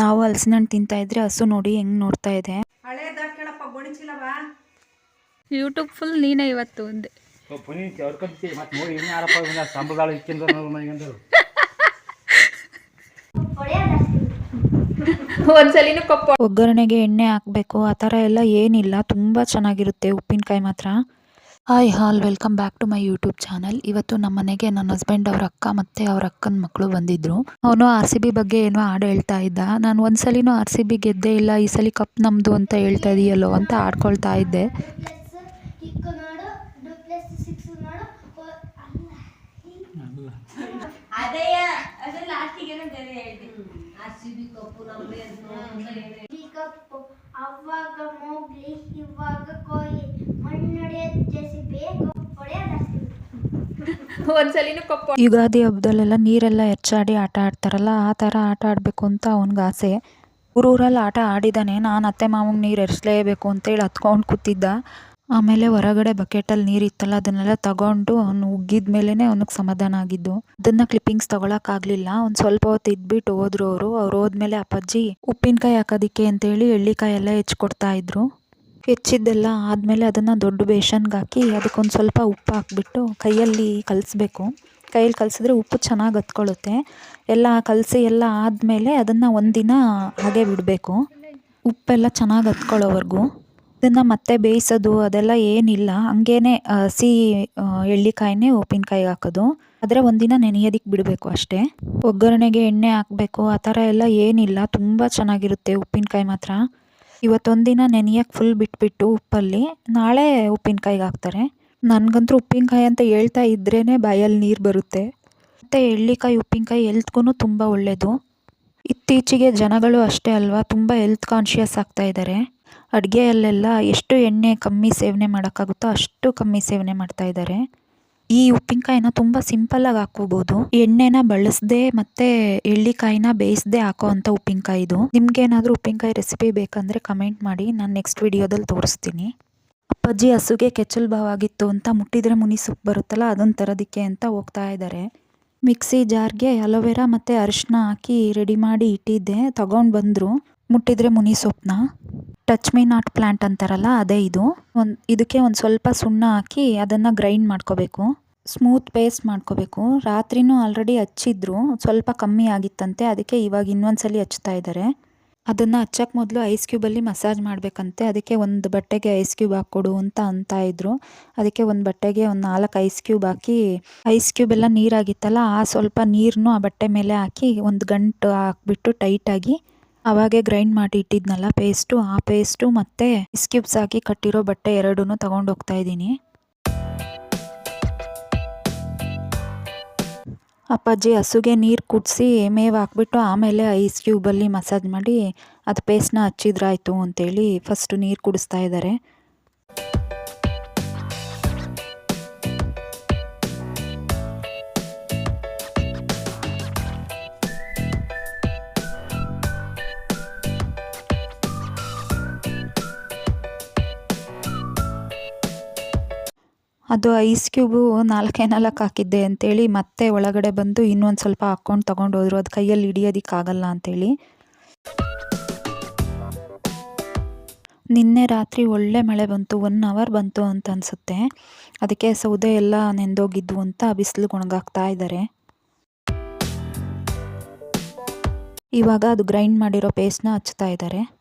ನಾವು ಹಲಸಿನ ಹಣ್ಣು ತಿಂತಾ ಇದ್ರೆ ಹಸು ನೋಡಿ ಹೆಂಗ್ ನೋಡ್ತಾ ಇದೆ. ಯೂಟ್ಯೂಬ್ ಫುಲ್ ನೀನೇ ಇವತ್ತು ಒಂದೇ. ಒಂದ್ಸಲಿನೂ ಕಪ್ಪ. ಒಗ್ಗರಣೆಗೆ ಎಣ್ಣೆ ಹಾಕಬೇಕು ಆ ಥರ ಎಲ್ಲ ಏನಿಲ್ಲ ತುಂಬ ಚೆನ್ನಾಗಿರುತ್ತೆ ಉಪ್ಪಿನಕಾಯಿ ಮಾತ್ರ. Hi all welcome back to my YouTube channel ಇವತ್ತು ನಮ್ಮ ಮನೆಗೆ ನನ್ನ ಹಸ್ಬೆಂಡ್ ಅವ್ರ ಅಕ್ಕ ಮತ್ತೆ ಅವ್ರ ಅಕ್ಕನ ಮಕ್ಕಳು ಬಂದಿದ್ರು. ಅವನು ಆರ್ ಸಿ ಬಿ ಬಗ್ಗೆ ಏನೋ ಹಾಡು ಹೇಳ್ತಾ ಇದ್ದ. ನಾನು ಒಂದ್ಸಲಿನೂ ಆರ್ ಸಿ ಬಿ ಗೆದ್ದೇ ಇಲ್ಲ, ಈ ಸಲ ಕಪ್ ನಮ್ಮದು ಅಂತ ಹೇಳ್ತಾ ಇದೆಯಲ್ಲೋ ಅಂತ ಆಡ್ಕೊಳ್ತಾ ಇದ್ದೆ. ಕಿಕ್ ನೋಡು ಡೂಪ್ಲೆಸ್ ಸಿಕ್ಸ್ ನೋಡು ಓ- ಅಲ್ಲ ಅದೇಯ ಅದ್ರ ಲಾಸ್ಟಿಗೆ ಬೇರೆ ಹೇಳ್ದೆ ಆರ್ ಸಿ ಬಿ ಕಪ್ಪು ನಮ್ದೇ ಅಂತ ಈ ಕಪ್ಪು ಅವಾಗ ಮೋಗ್ಲಿ ಇವಾಗ ಕೊಹ್ಲಿ ಮಣ್ಣೊಡೆಯೋದು ಜೆಸಿ ಬೇಕು ಹೊಡೆಯೋದು ಒಂದ್ಸಲಿನೂ ಕಪ್ಪ ಯುಗಾದಿ ಹಬ್ಬದಲ್ಲೆಲ್ಲ ನೀರೆಲ್ಲ ಹೆಚ್ಚಾಡಿ ಆಟ ಆಡ್ತಾರಲ್ಲ, ಆ ಥರ ಆಟ ಆಡಬೇಕು ಅಂತ ಅವನಿಗೆ ಆಸೆ. ಊರೂರಲ್ಲಿ ಆಟ ಆಡಿದ್ದಾನೆ ನಾನು ಅತ್ತೆ ಮಾವಂಗೆ ನೀರು ಎರಿಸ್ಲೇಬೇಕು ಅಂತೇಳಿ ಹತ್ಕೊಂಡು ಕೂತಿದ್ದ. ಆಮೇಲೆ ಹೊರಗಡೆ ಬಕೆಟಲ್ಲಿ ನೀರು ಇತ್ತಲ್ಲ, ಅದನ್ನೆಲ್ಲ ತಗೊಂಡು ಅವನು ಉಗ್ಗಿದ ಮೇಲೇ ಅವನಿಗೆ ಸಮಾಧಾನ ಆಗಿದ್ದು. ಅದನ್ನ ಕ್ಲಿಪ್ಪಿಂಗ್ಸ್ ತಗೊಳಕ್ಕಾಗಲಿಲ್ಲ ಒಂದು ಸ್ವಲ್ಪ ಹೊತ್ತು ಇದ್ಬಿಟ್ಟು ಹೋದ್ರು ಅವರು. ಅವ್ರು ಹೋದ್ಮೇಲೆ ಅಪ್ಪಾಜಿ, ಉಪ್ಪಿನಕಾಯಿ ಹಾಕೋದಿಕ್ಕೆ ಅಂತೇಳಿ ಎಳ್ಳಿಕಾಯಿ ಎಲ್ಲ ಹೆಚ್ಚಿಕೊಡ್ತಾ ಇದ್ರು. ಹೆಚ್ಚಿದ್ದೆಲ್ಲ ಆದಮೇಲೆ ಅದನ್ನು ದೊಡ್ಡ ಬೇಷನ್ಗೆ ಹಾಕಿ ಅದಕ್ಕೊಂದು ಸ್ವಲ್ಪ ಉಪ್ಪು ಹಾಕ್ಬಿಟ್ಟು ಕೈಯಲ್ಲಿ ಕಲಸ್ಬೇಕು. ಕೈಯಲ್ಲಿ ಕಲಸಿದ್ರೆ ಉಪ್ಪು ಚೆನ್ನಾಗಿ ಹತ್ಕೊಳ್ಳುತ್ತೆ. ಎಲ್ಲ ಕಲಸಿ ಎಲ್ಲ ಆದಮೇಲೆ ಅದನ್ನು ಒಂದಿನ ಹಾಗೆ ಬಿಡಬೇಕು. ಉಪ್ಪೆಲ್ಲ ಚೆನ್ನಾಗಿ ಹತ್ಕೊಳ್ಳೋವರೆಗೂ. ಇದನ್ನು ಮತ್ತೆ ಬೇಯಿಸೋದು ಅದೆಲ್ಲ ಏನಿಲ್ಲ. ಹಂಗೇ ಹಸಿ ಎಳ್ಳಿಕಾಯಿನೇ ಉಪ್ಪಿನಕಾಯಿಗೆ ಹಾಕೋದು. ಆದರೆ ಒಂದಿನ ನೆನೆಯೋದಕ್ಕೆ ಬಿಡಬೇಕು ಅಷ್ಟೇ. ಒಗ್ಗರಣೆಗೆ ಎಣ್ಣೆ ಹಾಕಬೇಕು. ಆ ಥರ ಎಲ್ಲ ಏನಿಲ್ಲ. ತುಂಬ ಚೆನ್ನಾಗಿರುತ್ತೆ ಉಪ್ಪಿನಕಾಯಿ ಮಾತ್ರ. ಇವತ್ತೊಂದಿನ ನೆನೆಯಕ್ಕೆ ಫುಲ್ ಬಿಟ್ಬಿಟ್ಟು ಉಪ್ಪಲ್ಲಿ, ನಾಳೆ ಉಪ್ಪಿನಕಾಯಿಗೆ ಹಾಕ್ತಾರೆ. ನನಗಂತೂ ಉಪ್ಪಿನಕಾಯಿ ಅಂತ ಹೇಳ್ತಾ ಇದ್ರೇ ಬಾಯಲ್ಲಿ ನೀರು ಬರುತ್ತೆ. ಮತ್ತು ಎಳ್ಳಿಕಾಯಿ, ಉಪ್ಪಿನಕಾಯಿ ಎಲ್ತ್ಗೂ ತುಂಬ ಒಳ್ಳೆಯದು ಇತ್ತೀಚೆಗೆ ಜನಗಳು ಅಷ್ಟೇ ಅಲ್ವಾ, ತುಂಬ ಹೆಲ್ತ್ ಕಾನ್ಷಿಯಸ್ ಆಗ್ತಾ ಇದ್ದಾರೆ ಅಡುಗೆಯಲ್ಲೆಲ್ಲ ಎಷ್ಟು ಎಣ್ಣೆ ಕಮ್ಮಿ ಸೇವನೆ ಮಾಡೋಕ್ಕಾಗುತ್ತೋ ಅಷ್ಟು ಕಮ್ಮಿ ಸೇವನೆ ಮಾಡ್ತಾ ಇದ್ದಾರೆ ಈ ಉಪ್ಪಿನಕಾಯಿನ ತುಂಬ ಸಿಂಪಲ್ಲಾಗಿ ಹಾಕೋಬಹುದು ಎಣ್ಣೆನ ಬಳಸದೆ ಮತ್ತೆ ಎಳ್ಳಿಕಾಯಿನ ಬೇಯಿಸದೆ ಹಾಕೋ ಅಂಥ ಉಪ್ಪಿನಕಾಯಿ ಇದು. ನಿಮ್ಗೇನಾದರೂ ಉಪ್ಪಿನಕಾಯಿ ರೆಸಿಪಿ ಬೇಕಂದರೆ ಕಮೆಂಟ್ ಮಾಡಿ, ನಾನು ನೆಕ್ಸ್ಟ್ ವಿಡಿಯೋದಲ್ಲಿ ತೋರಿಸ್ತೀನಿ. ಅಪ್ಪಾಜಿ ಹಸುಗೆ ಕೆಚ್ಚಲು ಬಾವಾಗಿತ್ತು ಅಂತ ಮುಟ್ಟಿದ್ರೆ ಮುನಿ ಸೊಪ್ಪು ಬರುತ್ತಲ್ಲ ಅದನ್ನು ತರೋದಕ್ಕೆ ಅಂತ ಹೋಗ್ತಾ ಇದ್ದಾರೆ ಮಿಕ್ಸಿ ಜಾರ್ಗೆ ಅಲೋವೆರಾ ಮತ್ತು ಅರಿಶಿನ ಹಾಕಿ ರೆಡಿ ಮಾಡಿ ಇಟ್ಟಿದ್ದೆ, ತಗೊಂಡು ಬಂದರು. ಮುಟ್ಟಿದ್ರೆ ಮುನಿ ಸೊಪ್ಪನ್ನ ಟಚ್ ಮೀ ನಾಟ್ ಪ್ಲ್ಯಾಂಟ್ ಅಂತಾರಲ್ಲ, ಅದೇ ಇದು. ಒಂದು, ಇದಕ್ಕೆ ಒಂದು ಸ್ವಲ್ಪ ಸುಣ್ಣ ಹಾಕಿ ಅದನ್ನು ಗ್ರೈಂಡ್ ಮಾಡ್ಕೋಬೇಕು. ಸ್ಮೂತ್ ಪೇಸ್ಟ್ ಮಾಡ್ಕೋಬೇಕು. ರಾತ್ರಿನೂ ಆಲ್ರೆಡಿ ಹಚ್ಚಿದ್ರು, ಸ್ವಲ್ಪ ಕಮ್ಮಿ ಆಗಿತ್ತಂತೆ, ಅದಕ್ಕೆ ಇವಾಗ ಇನ್ನೊಂದ್ಸಲಿ ಹಚ್ತಾ ಇದ್ದಾರೆ ಅದನ್ನು ಹಚ್ಚಕ್ಕೆ ಮೊದಲು ಐಸ್ ಕ್ಯೂಬಲ್ಲಿ ಮಸಾಜ್ ಮಾಡಬೇಕಂತೆ, ಅದಕ್ಕೆ ಒಂದು ಬಟ್ಟೆಗೆ ಐಸ್ ಕ್ಯೂಬ್ ಹಾಕ್ಕೊಡು ಅಂತ ಅಂತ ಇದ್ರು. ಅದಕ್ಕೆ ಒಂದು ಬಟ್ಟೆಗೆ ಒಂದು ನಾಲ್ಕು ಐಸ್ ಕ್ಯೂಬ್ ಹಾಕಿ ಐಸ್ ಕ್ಯೂಬ್ ಎಲ್ಲ ನೀರಾಗಿತ್ತಲ್ಲ, ಆ ಸ್ವಲ್ಪ ನೀರನ್ನು ಆ ಬಟ್ಟೆ ಮೇಲೆ ಹಾಕಿ ಒಂದು ಗಂಟು ಹಾಕ್ಬಿಟ್ಟು ಟೈಟಾಗಿ ಅವಾಗೆ ಗ್ರೈಂಡ್ ಮಾಡಿ ಇಟ್ಟಿದ್ನಲ್ಲ ಪೇಸ್ಟು ಆ ಪೇಸ್ಟು ಮತ್ತು ಐಸ್ ಕ್ಯೂಬ್ಸ್ ಹಾಕಿ ಕಟ್ಟಿರೋ ಬಟ್ಟೆ ಎರಡೂ ತಗೊಂಡು ಹೋಗ್ತಾ ಇದ್ದೀನಿ. ಅಪ್ಪಾಜಿ, ಹಸುಗೆ ನೀರು ಕುಡಿಸಿ ಮೇವು ಹಾಕ್ಬಿಟ್ಟು ಆಮೇಲೆ ಐಸ್ ಕ್ಯೂಬಲ್ಲಿ ಮಸಾಜ್ ಮಾಡಿ ಅದು ಪೇಸ್ಟ್ನ ಹಚ್ಚಿದ್ರಾಯ್ತು ಅಂತೇಳಿ ಫಸ್ಟು ನೀರು ಕುಡಿಸ್ತಾ ಇದ್ದಾರೆ ಅದು ಐಸ್ ಕ್ಯೂಬು ನಾಲ್ಕೇ ನಾಲ್ಕು ಹಾಕಿದ್ದೆ ಅಂತೇಳಿ ಮತ್ತೆ ಒಳಗಡೆ ಬಂದು ಇನ್ನೊಂದು ಸ್ವಲ್ಪ ಹಾಕ್ಕೊಂಡು ತೊಗೊಂಡು ಹೋದ್ರು ಅದು ಕೈಯಲ್ಲಿ ಹಿಡಿಯೋದಕ್ಕಾಗಲ್ಲ ಅಂಥೇಳಿ ನಿನ್ನೆ ರಾತ್ರಿ ಒಳ್ಳೆ ಮಳೆ ಬಂತು ಒನ್ ಅವರ್ ಬಂತು ಅಂತ ಅನಿಸುತ್ತೆ. ಅದಕ್ಕೆ ಸೌದೆ ಎಲ್ಲ ನೆಂದೋಗಿದ್ವು ಅಂತ ಬಿಸಿಲು ಒಣಗಾಕ್ತಾ ಇದ್ದಾರೆ ಇವಾಗ ಅದು ಗ್ರೈಂಡ್ ಮಾಡಿರೋ ಪೇಸ್ಟ್ನ ಹಚ್ತಾ ಇದ್ದಾರೆ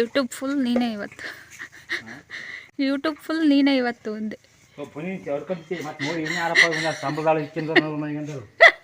ಯೂಟ್ಯೂಬ್ ಫುಲ್ ನೀನೇ ಇವತ್ತು. ಯೂಟ್ಯೂಬ್ ಫುಲ್ ನೀನೇ ಇವತ್ತು ಒಂದೇ. ಪುನೀತ್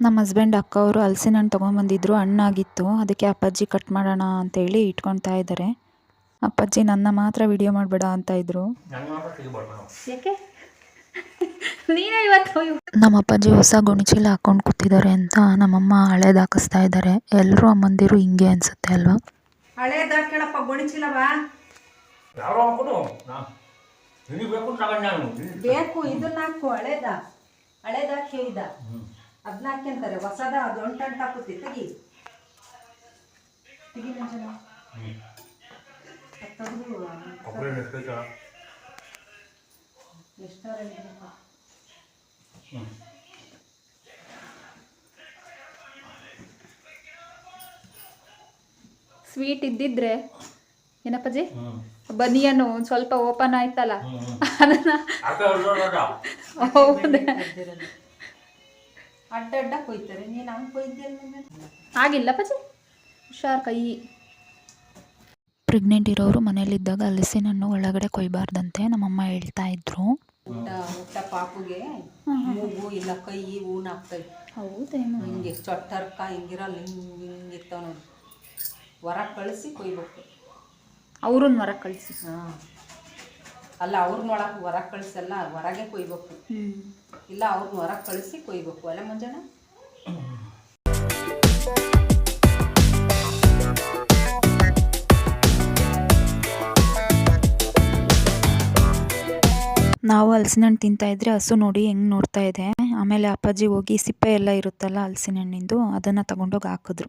ನಮ್ಮ ಹಸ್ಬೆಂಡ್ ಅಕ್ಕ ಅವರು ಹಲಸಿನ ಹಣ್ಣು ತೊಗೊಂಬಂದಿದ್ರು ಹಣ್ಣಾಗಿತ್ತು ಅದಕ್ಕೆ ಅಪ್ಪಾಜಿ ಕಟ್ ಮಾಡೋಣ ಅಂತೇಳಿ ಇಟ್ಕೊಳ್ತಾ ಇದ್ದಾರೆ ಅಪ್ಪಾಜಿ ನನ್ನ ಮಾತ್ರ ವಿಡಿಯೋ ಮಾಡಬೇಡ ಅಂತ ಇದ್ರು. ನಮ್ಮ ಅಪ್ಪಾಜಿ ಹೊಸ ಗುಣಚೀಲ ಹಾಕೊಂಡು ಕೂತಿದ್ದಾರೆ ಅಂತ ನಮ್ಮಮ್ಮ ಹಳೇದು ಹಾಕಿಸ್ತಾ ಇದ್ದಾರೆ ಎಲ್ಲರೂ ಅಮ್ಮಂದಿರು ಹಿಂಗೆ ಅನ್ಸುತ್ತೆ ಅಲ್ವಾ? ಬೇಕು ಇದನ್ನ ಹಾಕು ಹಳೇದ. ಹಳೇದ ಕೇಳಿದ ಅದನ್ನ ಹಾಕ್ಯಂತಾರೆ ಹೊಸದ ಅದು ಒಂಟಂಟ ಹಾಕುತ್ತೆ ತೆಗಿ. ತೆಗಿ ಮಂಜನ ತೆಗ್ದು ಸ್ವೀಟ್ ಇದ್ದಿದ್ರೆ ಏನಪ್ಪಾಜಿ? ಬನಿಯನ್ನು ಬನಿಯನು ಒಂದ್ ಸ್ವಲ್ಪ ಓಪನ್ ಆಯ್ತಲ್ಲ? ಅದನ್ನ. ಹೌದಾ. ಅಡ್ಡ ಅಡ್ಡ ಕೊಯ್ತಾರೆ. ನೀನು ಹಂಗೆ ಕೊಯ್ದಿಲ್ಲ ಆಗಿಲ್ಲ ಪಜಿ ಹುಷಾರ್ ಕೈ. ಪ್ರೆಗ್ನೆಂಟ್ ಇರೋರು ಮನೇಲಿದ್ದಾಗ ಹಲಸಿನ ಹಣ್ಣು ಒಳಗಡೆ ಕೊಯ್ಬಾರ್ದಂತೆ ನಮ್ಮಮ್ಮ ಹೇಳ್ತಾ ಇದ್ರು. ಊಟ ಊಟ ಪಾಪುಗೆ ಮೂಗು ಇಲ್ಲ ಕೈ ಊನ ಆಗ್ತವೆ ಹೌದೇನು ಹಿಂಗೆ ಚೊಟ್ಟರ್ಕ ಹಿಂಗಿರಲ್ಲ ಹಿಂಗೆ ಹಿಂಗೆ ಇರ್ತಾವ ನೋಡಿ. ಹೊರ ಕಳಿಸಿ ಕೊಯ್ಬೇಕು. ಅವ್ರನ್ನ ಹೊರ ಕಳಿಸಿ. ಹಾಂ. ಅಲ್ಲ ಅವ್ರನ್ನೊಳಗೆ ಹೊರ ಕಳಿಸಲ್ಲ ಹೊರಗೆ ಕೊಯ್ಬೇಕು. ಇಲ್ಲ ಅವ್ರನ್ನ ಹೊರಗೆ ಕಳಿಸಿ ಕೊಯ್ಬೇಕು. ಅಲ್ಲ ಮುಂಜಾನೆ ನಾವು ಹಲಸಿನ ಹಣ್ಣು ತಿಂತಾ ಇದ್ರೆ ಹಸು ನೋಡಿ ಹೆಂಗ್ ನೋಡ್ತಾ ಇದೆ. ಆಮೇಲೆ ಅಪ್ಪಾಜಿ ಹೋಗಿ ಸಿಪ್ಪೆ ಎಲ್ಲ ಇರುತ್ತಲ್ಲ ಹಲಸಿನ ಹಣ್ಣಿಂದು ಅದನ್ನು ತಗೊಂಡೋಗಿ ಹಾಕಿದ್ರು.